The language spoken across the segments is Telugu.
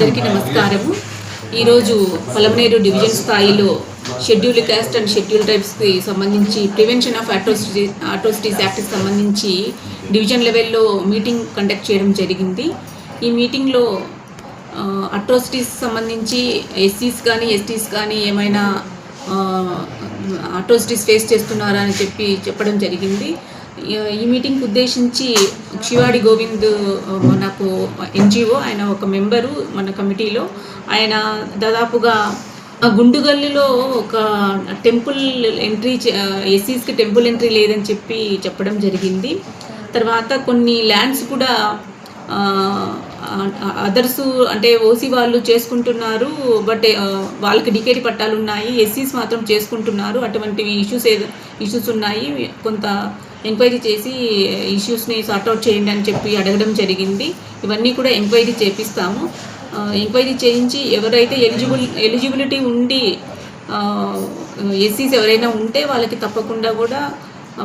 అందరికీ నమస్కారము. ఈరోజు పొలమనేరు డివిజన్ స్థాయిలో షెడ్యూల్ క్యాస్ట్ అండ్ షెడ్యూల్ టైప్స్కి సంబంధించి ప్రివెన్షన్ ఆఫ్ అట్రోసిటీ అట్రోసిటీస్ యాక్ట్కి సంబంధించి డివిజన్ లెవెల్లో మీటింగ్ కండక్ట్ చేయడం జరిగింది. ఈ మీటింగ్లో అట్రోసిటీస్ సంబంధించి ఎస్సీస్ కానీ ఎస్టీస్ కానీ ఏమైనా అట్రోసిటీస్ ఫేస్ చేస్తున్నారా అని చెప్పి చెప్పడం జరిగింది. ఈ- ఈ మీటింగ్ ఉద్దేశించి శివాడి గోవింద్ నాకు ఎన్జిఓ ఆయన ఒక మెంబరు మన కమిటీలో. ఆయన దాదాపుగా ఆ గుండుగల్లిలో ఒక టెంపుల్ ఎంట్రీ ఎస్సీస్కి టెంపుల్ ఎంట్రీ లేదని చెప్పి చెప్పడం జరిగింది. తర్వాత కొన్ని ల్యాండ్స్ కూడా అదర్స్ అంటే ఓసీ వాళ్ళు చేసుకుంటున్నారు బట్ వాళ్ళకి డికేటి పట్టాలు ఉన్నాయి ఎస్సీస్ మాత్రం చేసుకుంటున్నారు. అటువంటివి ఇష్యూస్ ఏదో ఇష్యూస్ ఉన్నాయి. కొంత ఎంక్వైరీ చేసి ఇష్యూస్ని సార్ట్అవుట్ చేయండి అని చెప్పి అడగడం జరిగింది. ఇవన్నీ కూడా ఎంక్వైరీ చేపిస్తాము. ఎంక్వైరీ చేయించి ఎవరైతే ఎలిజిబుల్ ఎలిజిబిలిటీ ఉండి ఎస్సీస్ ఎవరైనా ఉంటే వాళ్ళకి తప్పకుండా కూడా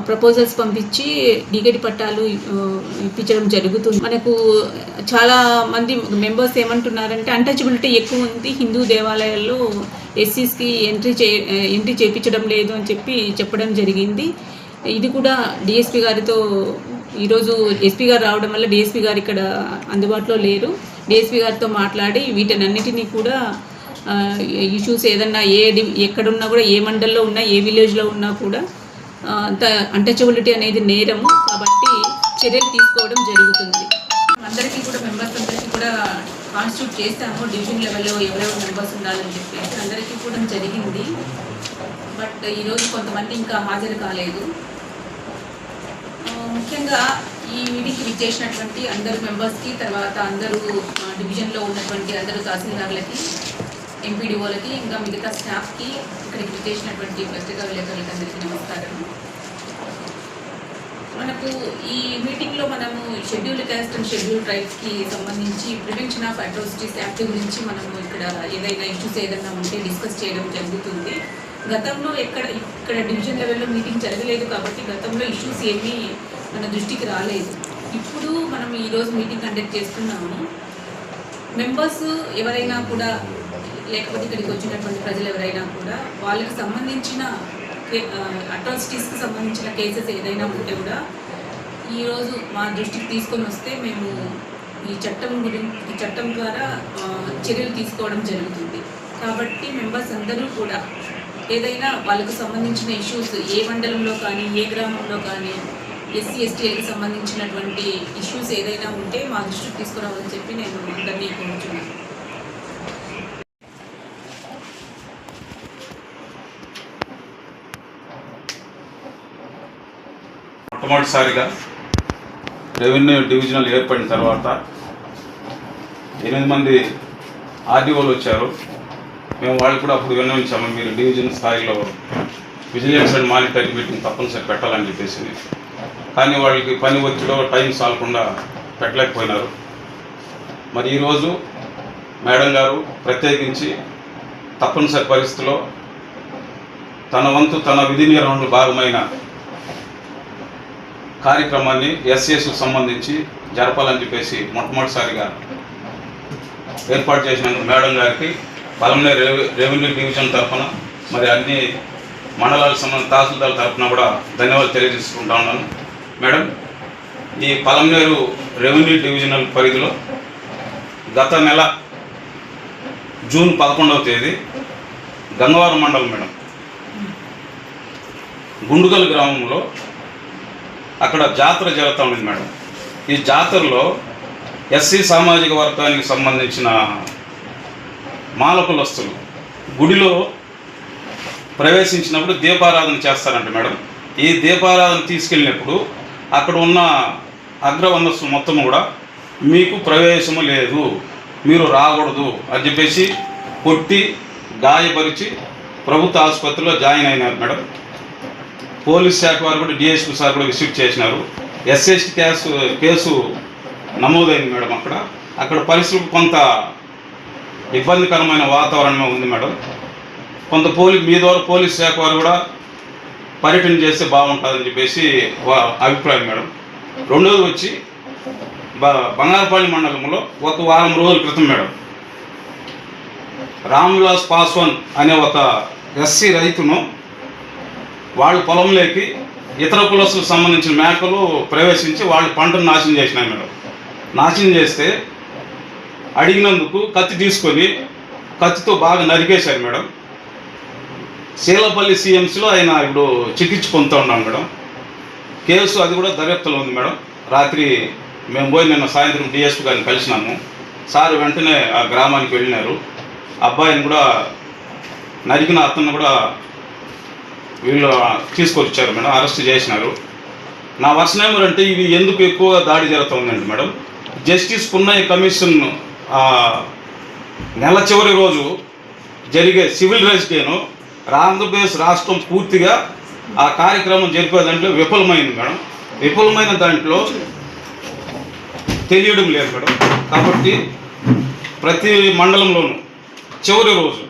ప్రపోజల్స్ పంపించి డిగడి పట్టాలు ఇప్పించడం జరుగుతుంది. మనకు చాలా మంది మెంబర్స్ ఏమంటున్నారంటే అన్టచబిలిటీ ఎక్కువ ఉంది. హిందూ దేవాలయాల్లో ఎస్సీస్కి ఎంట్రీ చే ఎంట్రీ చేయించడం లేదు అని చెప్పి చెప్పడం జరిగింది. ఇది కూడా డిఎస్పి గారితో ఈరోజు ఎస్పీ గారు రావడం వల్ల డిఎస్పి గారు ఇక్కడ అందుబాటులో లేరు. డిఎస్పి గారితో మాట్లాడి వీటన్నిటినీ కూడా ఇష్యూస్ ఏదన్నా ఏ డి- ఎక్కడున్నా కూడా ఏ మండల్లో ఉన్నా ఏ విలేజ్లో ఉన్నా కూడా అంత అంటచబిలిటీ అనేది నేరము. కాబట్టి చర్యలు తీసుకోవడం జరుగుతుంది. అందరికీ కూడా మెంబర్స్ అందరికీ కూడా కాన్స్టిట్యూట్ చేస్తాము. డివిజన్ లెవెల్లో ఎవరెవరు మెంబర్స్ ఉండాలని చెప్పి అందరికీ కూడా జరిగింది. బట్ ఈరోజు కొంతమంది ఇంకా హాజరు కాలేదు. ముఖ్యంగా ఈ మీటింగ్కి విచ్చేసినటువంటి అందరు మెంబర్స్కి తర్వాత అందరూ డివిజన్లో ఉన్నటువంటి అందరూ తహసీల్దార్లకి ఎంపీడీఓలకి ఇంకా మిగతా స్టాఫ్కి ఇక్కడికి విచ్చేసినటువంటి పత్రికా విలేకరులకి అందరికీ నమస్కారం. మనకు ఈ మీటింగ్లో మనము షెడ్యూల్ క్యాస్ట్ అండ్ షెడ్యూల్ రైట్స్కి సంబంధించి ప్రివెన్షన్ ఆఫ్ అట్రాసిటీస్ యాక్ట్ గురించి మనము ఇక్కడ ఏదైనా ఇష్యూస్ ఏదైనా ఉంటే డిస్కస్ చేయడం జరుగుతుంది. గతంలో ఎక్కడ ఇక్కడ డివిజన్ లెవెల్లో మీటింగ్ జరగలేదు కాబట్టి గతంలో ఇష్యూస్ ఏమీ మన దృష్టికి రాలేదు. ఇప్పుడు మనం ఈరోజు మీటింగ్ కండక్ట్ చేస్తున్నాము. మెంబర్స్ ఎవరైనా కూడా లేకపోతే ఇక్కడికి వచ్చినటువంటి ప్రజలు ఎవరైనా కూడా వాళ్ళకి సంబంధించిన అట్రాసిటీస్కి సంబంధించిన కేసెస్ ఏదైనా ఉంటే కూడా ఈరోజు మా దృష్టికి తీసుకొని వస్తే మేము ఈ చట్టం గురించి ఈ చట్టం ద్వారా చర్యలు తీసుకోవడం జరుగుతుంది. కాబట్టి మెంబర్స్ అందరూ కూడా ఏదైనా వాళ్ళకు సంబంధించిన ఇష్యూస్ ఏ మండలంలో కానీ ఏ గ్రామంలో కానీ ఎస్సీ ఎస్టీలకు సంబంధించినటువంటి ఇష్యూస్ ఏదైనా ఉంటే మా దృష్టికి తీసుకురావాలని చెప్పి నేను అందరినీ కోరుతున్నాను మొట్టమొదటిసారిగా రెవెన్యూ డివిజనల్ ఏర్పడిన తర్వాత ఎనిమిది మంది ఆర్డీఓలు వచ్చారు. మేము వాళ్ళు కూడా అప్పుడు విన్నవించాము మీరు డివిజన్ స్థాయిలో విజిలెన్స్ అండ్ మానిటరింగ్ మీటింగ్ తప్పనిసరి పెట్టాలని చెప్పేసి. కానీ వాళ్ళకి పని ఒత్తిడిలో టైం సాలకుండా పెట్టలేకపోయినారు. మరి ఈరోజు మేడం గారు ప్రత్యేకించి తప్పనిసరి పరిస్థితిలో తన వంతు తన విధి నిర్వహణలో భాగమైన కార్యక్రమాన్ని ఎస్ఎస్కు సంబంధించి జరపాలని చెప్పేసి మొట్టమొదటిసారిగా ఏర్పాటు చేసినందుకు మేడం గారికి పలమనే రెవెన్యూ డివిజన్ తరఫున మరి అన్ని మండలాలకు సంబంధించిన తహసీల్దార్ తరఫున కూడా ధన్యవాదాలు తెలియజేసుకుంటా ఉన్నాను. మేడం ఈ పలమనేరు రెవెన్యూ డివిజనల్ పరిధిలో గత నెల జూన్ పదకొండవ తేదీ గంగవరం మండలం మేడం. గుండుగల్ గ్రామంలో అక్కడ జాతర జరుగుతూ ఉంది మేడం. ఈ జాతరలో ఎస్సీ సామాజిక వర్గానికి సంబంధించిన మాలకులస్తులు గుడిలో ప్రవేశించినప్పుడు దీపారాధన చేస్తారంట మేడం. ఈ దీపారాధన తీసుకెళ్ళినప్పుడు అక్కడ ఉన్న అగ్రవందస్సు మొత్తం కూడా మీకు ప్రవేశము లేదు. మీరు రాకూడదు అని చెప్పేసి కొట్టి గాయపరిచి ప్రభుత్వ ఆసుపత్రిలో జాయిన్ అయినారు మేడం. పోలీస్ శాఖ వారు కూడా డిఎస్పీ సార్ కూడా విజిట్ చేసినారు. ఎస్ఎస్టీ కేసు కేసు నమోదైంది మేడం అక్కడ. అక్కడ పరిస్థితులు కొంత ఇబ్బందికరమైన వాతావరణమే ఉంది మేడం. కొంత పోలీ మీ ద్వారా పోలీస్ శాఖ వారు కూడా పర్యటన చేస్తే బాగుంటుందని చెప్పేసి వా- అభిప్రాయం మేడం. రెండోది వచ్చి బ బంగారపల్లి మండలంలో ఒక వారం రోజుల క్రితం మేడం. రామ్విలాస్ పాస్వాన్ అనే ఒక ఎస్సీ రైతును వాళ్ళ పొలంలోకి ఇతర కులస్తులకు సంబంధించిన మేకలు ప్రవేశించి వాళ్ళ పంటను నాశనం చేసినాయి మేడం. నాశనం చేస్తే అడిగినందుకు కత్తి తీసుకొని కత్తితో బాగా నరికేశారు మేడం. శీలపల్లి సిఎంసీలో ఆయన ఇప్పుడు చికిత్స పొందుతూ ఉన్నాం మేడం. కేసు అది కూడా దర్యాప్తులో ఉంది మేడం. రాత్రి మేము పోయి నిన్న సాయంత్రం డిఎస్పీ గారిని కలిసినాము. సార్ వెంటనే ఆ గ్రామానికి వెళ్ళినారు. అబ్బాయిని కూడా నరికిన అతను కూడా వీళ్ళు తీసుకొచ్చారు మేడం అరెస్ట్ చేసినారు. నా వర్షన్ ఏమంటే ఇవి ఎందుకు ఎక్కువగా దాడి జరుగుతుందండి మేడం? జస్టిస్ పున్నయ్య కమిషన్ నెల చివరి రోజు జరిగే సివిల్ రైట్స్ డేను ఆంధ్రప్రదేశ్ రాష్ట్రం పూర్తిగా ఆ కార్యక్రమం జరిపే దాంట్లో విఫలమైంది మేడం. విఫలమైన దాంట్లో తెలియడం లేదు మేడం. కాబట్టి ప్రతి మండలంలోనూ చివరి రోజు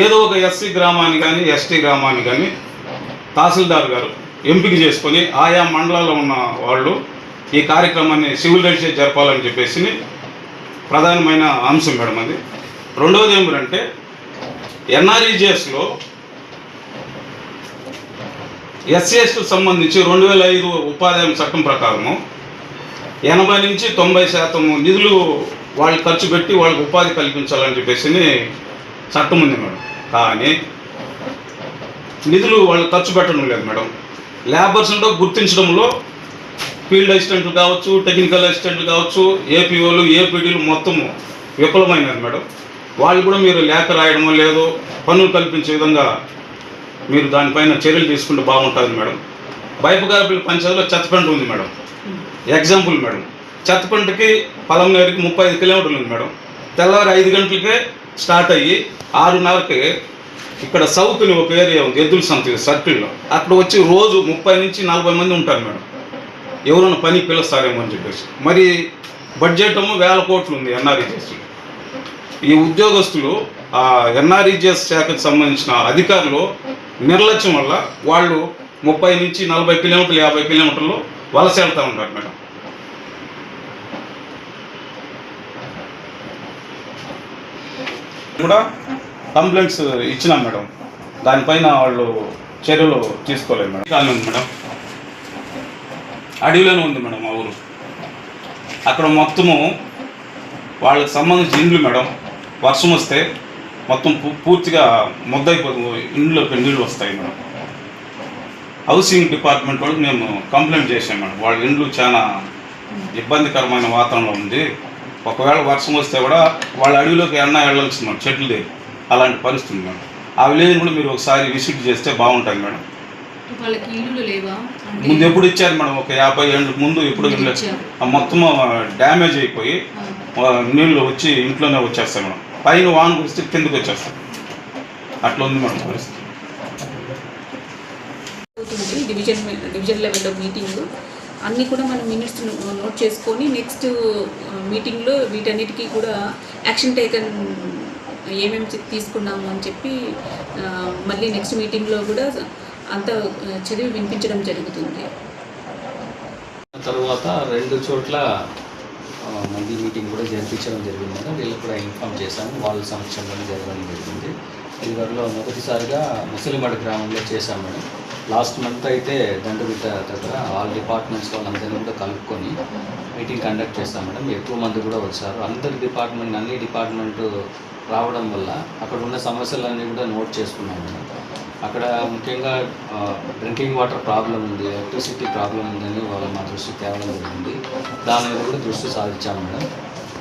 ఏదో ఒక ఎస్సీ గ్రామాన్ని కానీ ఎస్టీ గ్రామాన్ని కానీ తహసీల్దార్ గారు ఎంపిక చేసుకొని ఆయా మండలాల్లో ఉన్న వాళ్ళు ఈ కార్యక్రమాన్ని సివిల్ రైట్స్ జరపాలని చెప్పేసి ప్రధానమైన అంశం మేడం అది. రెండవది ఏమిటంటే ఎన్ఆర్ఈజిఎస్లో ఎస్సీఎస్కు సంబంధించి రెండు వేల ఐదు ఉపాధి హామీ చట్టం ప్రకారము ఎనభై నుంచి తొంభై శాతం నిధులు వాళ్ళు ఖర్చు పెట్టి వాళ్ళకి ఉపాధి కల్పించాలని చెప్పేసి చట్టం ఉంది మేడం. కానీ నిధులు వాళ్ళు ఖర్చు పెట్టడం లేదు మేడం. లేబర్స్ గుర్తించడంలో ఫీల్డ్ అసిస్టెంట్లు కావచ్చు టెక్నికల్ అసిస్టెంట్లు కావచ్చు ఏపీఓలు ఏపీడీలు మొత్తము విఫలమైనారు మేడం. వాళ్ళు కూడా మీరు లేఖ రాయడమో లేదో పనులు కల్పించే విధంగా మీరు దానిపైన చర్యలు తీసుకుంటే బాగుంటుంది మేడం. బైపగారపల్లి పంచాయతీలో చెత్తపంట ఉంది మేడం. Example madam. చెత్తపంటకి పలంనేరుకి ముప్పై ఐదు కిలోమీటర్లు ఉంది మేడం. తెల్లవారు ఐదు గంటలకే స్టార్ట్ అయ్యి ఆరున్నరకి ఇక్కడ సౌత్ అని ఒక ఏరియా ఉంది ఎద్దుల సంత సర్కిల్లో. అక్కడ వచ్చి రోజు ముప్పై నుంచి నలభై మంది ఉంటారు మేడం. ఎవరైనా పని పిలుస్తారేమో అని చెప్పేసి. మరి బడ్జెట్ ఏమో వేల కోట్లు ఉంది ఎన్ఆర్ఈజిఎస్ ఈ ఉద్యోగస్తులు ఆ ఎన్ఆర్ఈజిఎస్ శాఖకు సంబంధించిన అధికారులు నిర్లక్ష్యం వల్ల వాళ్ళు ముప్పై నుంచి నలభై కిలోమీటర్లు యాభై కిలోమీటర్లు వలస వెళ్తూ ఉంటారు మేడం. కూడా కంప్లైంట్స్ ఇచ్చినాం మేడం. దానిపైన వాళ్ళు చర్యలు తీసుకోలేదు మేడం. కానీ ఉంది మేడం. అడవిలోనే ఉంది మేడం మా ఊరు. అక్కడ మొత్తము వాళ్ళకి సంబంధించిన ఇండ్లు మేడం. వర్షం వస్తే మొత్తం పూర్తిగా ముద్దయిపోతుంది ఇండ్లోకి నీళ్ళు వస్తాయి మేడం. హౌసింగ్ డిపార్ట్మెంట్ వాళ్ళకి మేము కంప్లైంట్ చేసాం మేడం. వాళ్ళ ఇండ్లు చాలా ఇబ్బందికరమైన వాతావరణంలో ఉంది. ఒకవేళ వర్షం వస్తే కూడా వాళ్ళ అడవిలోకి ఎన్న వెళ్ళాల్సింది మేడం చెట్లు దగ్గర అలాంటి పరిస్థితి ఉంది మేడం. ఆ విలేజ్ కూడా మీరు ఒకసారి విజిట్ చేస్తే బాగుంటుంది మేడం. ముందు ఎప్పుడు ఇచ్చారు మేడం? ఒక యాభై ఏళ్ళ ముందు ఎప్పుడు మొత్తం డ్యామేజ్ అయిపోయి నీళ్ళు వచ్చి ఇంట్లోనే వచ్చేస్తాయి మేడం. పైన వాన కురిస్తే కిందకి వచ్చేస్తాయి అట్లా ఉంది మేడం పరిస్థితి. డివిజన్ డివిజన్ లెవెల్లో మీటింగ్ అన్నీ కూడా మనం మినిట్స్ నోట్ చేసుకొని నెక్స్ట్ మీటింగ్లో వీటన్నిటికీ కూడా యాక్షన్ టేకన్ ఏమేమి తీసుకున్నాము అని చెప్పి మళ్ళీ నెక్స్ట్ మీటింగ్లో కూడా అంత చదివి వినిపించడం జరుగుతుంది. తర్వాత రెండు చోట్ల మంది మీటింగ్ కూడా జరిపించడం జరిగింది. మేడం వీళ్ళకి కూడా ఇన్ఫామ్ చేశాము. వాళ్ళ సమక్షంలోనే జరగడం జరిగింది. ఇదివరలో మొదటిసారిగా ముసలిమడ గ్రామంలో చేశాం మేడం. లాస్ట్ మంత్ అయితే దండబిడ్డ దగ్గర ఆల్ డిపార్ట్మెంట్స్ వాళ్ళందరినీ కూడా కలుపుకొని మీటింగ్ కండక్ట్ చేస్తాం మేడం. ఎక్కువ మంది కూడా వచ్చారు. అందరి డిపార్ట్మెంట్ అన్ని డిపార్ట్మెంట్ రావడం వల్ల అక్కడ ఉన్న సమస్యలన్నీ కూడా నోట్ చేసుకున్నాం మేడం. అక్కడ ముఖ్యంగా డ్రింకింగ్ వాటర్ ప్రాబ్లం ఉంది ఎలక్ట్రిసిటీ ప్రాబ్లం ఉందని వాళ్ళు మా దృష్టి తేవడం జరిగింది దాని మీద కూడా దృష్టి సాధించాము మేడం.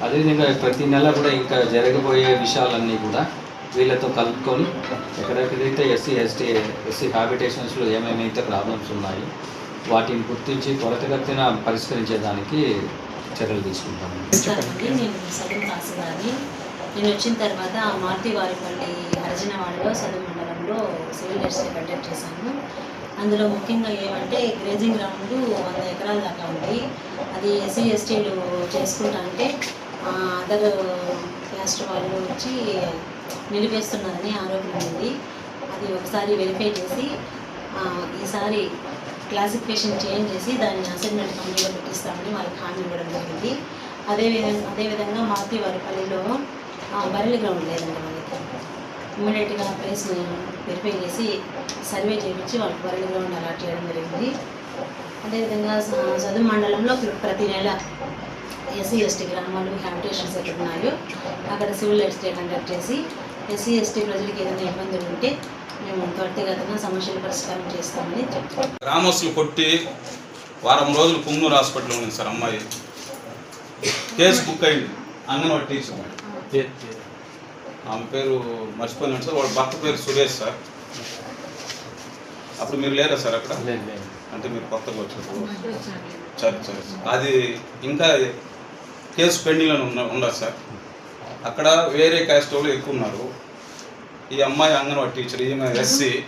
అదేవిధంగా ప్రతి నెల కూడా ఇంకా జరగబోయే విషయాలన్నీ కూడా వీళ్ళతో కలుపుకొని ఎక్కడెక్కడైతే ఎస్సీ ఎస్టీ ఎస్సీ హ్యాబిటేషన్స్లో ఏమేమైతే ప్రాబ్లమ్స్ ఉన్నాయి వాటిని గుర్తించి త్వరితగతిన పరిష్కరించేదానికి చర్యలు తీసుకుంటాము నేను వచ్చిన తర్వాత మారుతి వారిపల్లి హరిజనవాడలో సదరు రౌండ్లో సివిల్ కండక్ట్ చేశాను. అందులో ముఖ్యంగా ఏమంటే గ్రేజింగ్ గ్రౌండ్ వంద ఎకరాల దాకా ఉంది. అది ఎస్సీ ఎస్టీలు చేసుకుంటా అంటే అదర్ క్యాస్ట్ వాళ్ళు వచ్చి నిలిపేస్తున్నారని ఆరోపణ ఉంది. అది ఒకసారి వెరిఫై చేసి ఈసారి క్లాసిఫికేషన్ చేంజ్ చేసి దాన్ని అసైన్మెంట్ కంపెనీలో పెట్టిస్తామని వాళ్ళకి హామీ ఇవ్వడం జరిగింది. అదేవిధంగా అదేవిధంగా మారుతి వారిపల్లిలో ఆ, గ్రౌండ్ లేదండి మనకి ఇమ్మీడియట్గా ప్లేస్ని వెరిఫై చేసి సర్వే చేయించి వాళ్ళకి బరెలి గ్రౌండ్ అలాట్ చేయడం జరిగింది. అదేవిధంగా చదువు మండలంలో ప్ర- ప్రతి నెల ఎస్సీ ఎస్టీ గ్రామాలు హ్యాబిటేషన్స్ ఎక్కడ ఉన్నాయో. అక్కడ సివిల్ లైఫ్ డే కండక్ట్ చేసి ఎస్సీ ఎస్టీ ప్రజలకు ఏదైనా ఇబ్బందులు ఉంటే మేము త్వరితగతంగా సమస్యలు పరిష్కారం చేస్తామని చెప్తాం గ్రామస్తులు కొట్టి వారం రోజులు పుంగనూరు హాస్పిటల్లో ఉంది సార్ అమ్మాయి. కేసు బుక్ అయింది. అంగన్వాడి టీచర్. ఆమె పేరు మర్చిపోయినాను సార్. వాళ్ళ భర్త పేరు సురేష్ సార్. అప్పుడు మీరు లేరా సార్ అక్కడ? అంటే మీరు కొత్తగా వచ్చారు సరే సరే సార్. అది ఇంకా కేసు పెండింగ్లో ఉన్న ఉండదు సార్. అక్కడ వేరే క్యాస్ట్ వాళ్ళు ఎక్కువ ఉన్నారు. ఈ అమ్మాయి అంగన్వాడి టీచర్ ఈమె ఎస్సీ.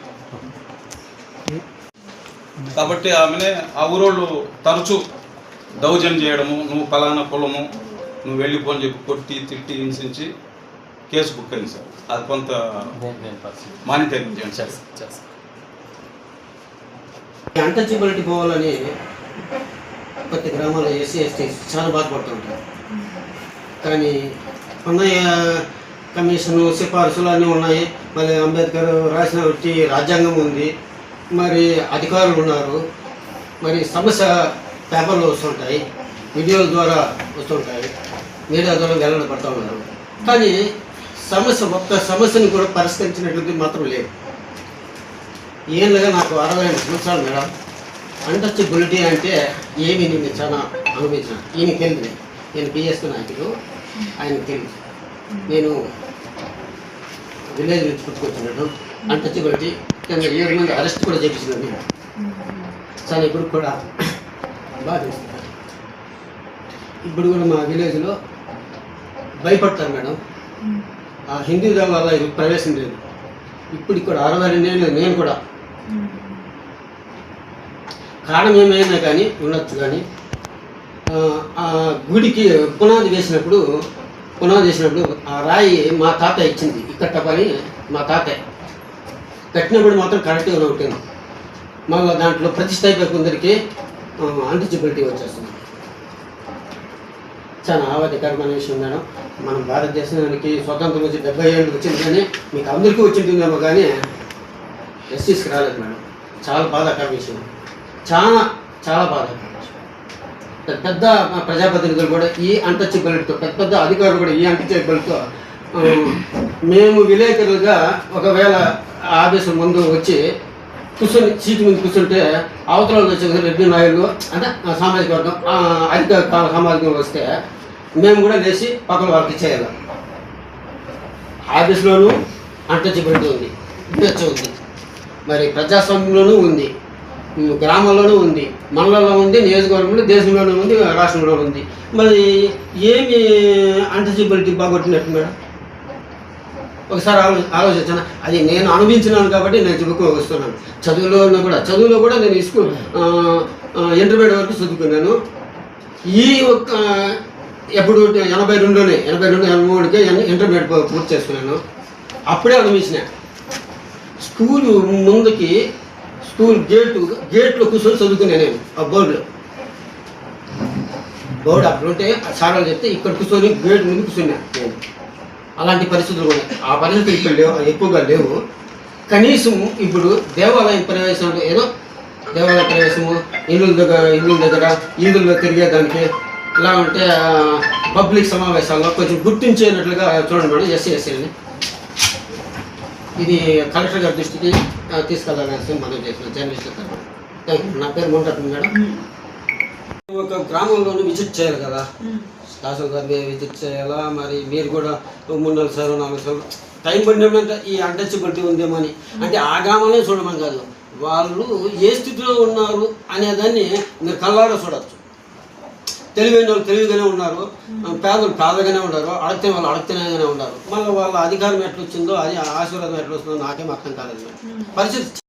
కాబట్టి ఆమెనే ఆ ఊరోళ్ళు తరచూ దౌర్జన్యం చేయడము నువ్వు ఫలానా కులము నువ్వు వెళ్ళిపోని చెప్పి కొట్టి తిట్టి హింసించి కేసు బుక్ అయింది సార్. అది కొంత మానిటరింగ్ చేయండి. సార్ అంటచబిలిటీ పోవాలని ప్రతి గ్రామాల్లో ఎస్సీ ఎస్టీ చాలా బాధపడుతుంటారు. కానీ ఉన్నయ కమిషను సిఫార్సులు అన్నీ ఉన్నాయి. మళ్ళీ అంబేద్కర్ రాసిన వచ్చి రాజ్యాంగం ఉంది. మరి అధికారులు ఉన్నారు. మరి సమస్య పేపర్లు వస్తుంటాయి. వీడియోల ద్వారా వస్తుంటాయి. మీడియా ద్వారా వెల్లడపడుతూ ఉన్నారు. కానీ సమస్య ఒక్క సమస్యను కూడా పరిష్కరించినటువంటి మాత్రం లేదు. ఏళ్ళుగా నాకు అరవై ఐదు సంవత్సరాలు మేడం. అన్టచబిలిటీ అంటే ఏమి నేను చాలా అనుభవించిన. ఈయన తెలియదు నేను బిఎస్పీ నాయకుడు. ఆయన తెలియదు నేను విలేజ్ నుంచి పుట్టుకొచ్చినాడు అన్టచబిలిటీ కింద ఏడు మంది అరెస్ట్ కూడా చేపించినాను నేను. చాలా ఇప్పుడు కూడా బాధిస్తున్నారు ఇప్పుడు కూడా మా విలేజ్లో భయపడతారు మేడం. ఆ హిందూ దేవాలయ ప్రవేశం లేదు. ఇప్పుడు ఇక్కడ అరవై రెండేళ్ళు నేను కూడా. కారణం ఏమైనా కానీ ఉండొచ్చు కానీ ఆ, గుడికి పునాది వేసినప్పుడు పునాది వేసినప్పుడు ఆ రాయి మా తాత ఇచ్చింది. ఇక్కడ పని మా తాతయ్య కట్టినప్పుడు మాత్రం కరెక్ట్గా ఉంటుంది. మళ్ళీ దాంట్లో ప్రతిష్ట అయిపోయి కొందరికి అన్టచబిలిటీ వచ్చేస్తుంది. చాలా ఆవాదికరమైన విషయం మేడం. మన భారతదేశానికి స్వతంత్రం వచ్చి డెబ్బై ఏళ్ళు వచ్చింది కానీ మీకు అందరికీ వచ్చింటుందేమో కానీ ఎస్సీస్కి రాలేదు మేడం. చాలా బాధాకర విషయం. చాలా చాలా బాధాకర విషయం. పెద్ద ప్రజాప్రతినిధులు కూడా ఈ అంటచబిలిటీతో పెద్ద పెద్ద అధికారులు కూడా ఈ అంటచబిలిటీతో మేము విలేకరులుగా ఒకవేళ ఆఫీసు ముందు వచ్చి కూర్చొని సీటు మీద కూర్చుంటే అవతల వచ్చే రెడ్డి నాయుడు అంటే సామాజిక వర్గం అధిక సామాజిక వస్తే మేము కూడా లేచి పక్కన వాళ్ళకి ఇచ్చేయాలి. ఆఫీస్లోనూ అంటచబిలిటీ ఉంది. వినొచ్చు ఉంది. మరి ప్రజాస్వామ్యంలోనూ ఉంది. గ్రామంలోనూ ఉంది. మండలంలో ఉంది నియోజకవర్గంలో దేశంలోనూ ఉంది రాష్ట్రంలో ఉంది. మరి ఏమి అంటచిబిలిటీ బాగొట్టినట్టు మేడం? ఒకసారి ఆలో ఆలోచించాను అది నేను అనుభవించినాను కాబట్టి నేను చెప్పుకో వస్తున్నాను. చదువులో ఉన్నా కూడా చదువులో కూడా నేను స్కూల్ ఇంటర్మీడియట్ వరకు చదువుకున్నాను. ఈ ఒక్క ఎప్పుడు ఎనభై రెండులోనే ఎనభై రెండు ఎనభై మూడుకే ఇంటర్మీడియట్ పూర్తి చేసుకున్నాను. అప్పుడే అనుభవించిన. స్కూల్ ముందుకి స్కూల్ గేటు గేట్లో కూర్చొని చదువుకున్నాను నేను ఆ బోర్డులో. బోర్డు అప్పుడు ఉంటే సారాలు చెప్తే ఇక్కడ కూర్చొని గేట్ ముందు కూర్చున్నాను నేను అలాంటి పరిస్థితులు కూడా ఆ పరిస్థితులు ఇప్పుడు లేవు ఎక్కువగా లేవు. కనీసం ఇప్పుడు దేవాలయం ప్రవేశం ఏదో దేవాలయ ప్రవేశము ఇల్లుల దగ్గర ఇల్లుల దగ్గర ఈదుల్లో తిరిగేదానికి ఇలా ఉంటే పబ్లిక్ సమావేశాల్లో కొంచెం గుర్తించేనట్లుగా చూడండి మేడం ఎస్సీ ఎస్సీని ఇది కలెక్టర్ గారి దృష్టికి తీసుకెళ్ళాలని మనం చేసిన జర్నలిస్ట్. Thank you. నా పేరు ముంటట్టు మేడం. ఒక గ్రామంలోనూ విజిట్ చేయాలి కదా. తహసీల్దార్ గారు విజిట్ చేయాలా? మరి మీరు కూడా మూడు నాలుగు సార్లు నాలుగు సార్లు టైం పడినప్పుడు ఈ అన్టచబిలిటీ ఉందేమో అని అంటే ఆ గ్రామంలో చూడమని కాదు. వాళ్ళు ఏ స్థితిలో ఉన్నారు అనేదాన్ని మీరు కళ్ళారా చూడొచ్చు. తెలివైన వాళ్ళు తెలివిగానే ఉన్నారు. పేదలు పేదగానే ఉన్నారు. అడిగితే వాళ్ళు అడిగితేనే ఉన్నారు. మళ్ళీ వాళ్ళ అధికారం ఎట్లా వచ్చిందో అది ఆశీర్వాదం ఎట్లా వస్తుందో నాకేం అర్థం కాలేదు. పరిస్థితి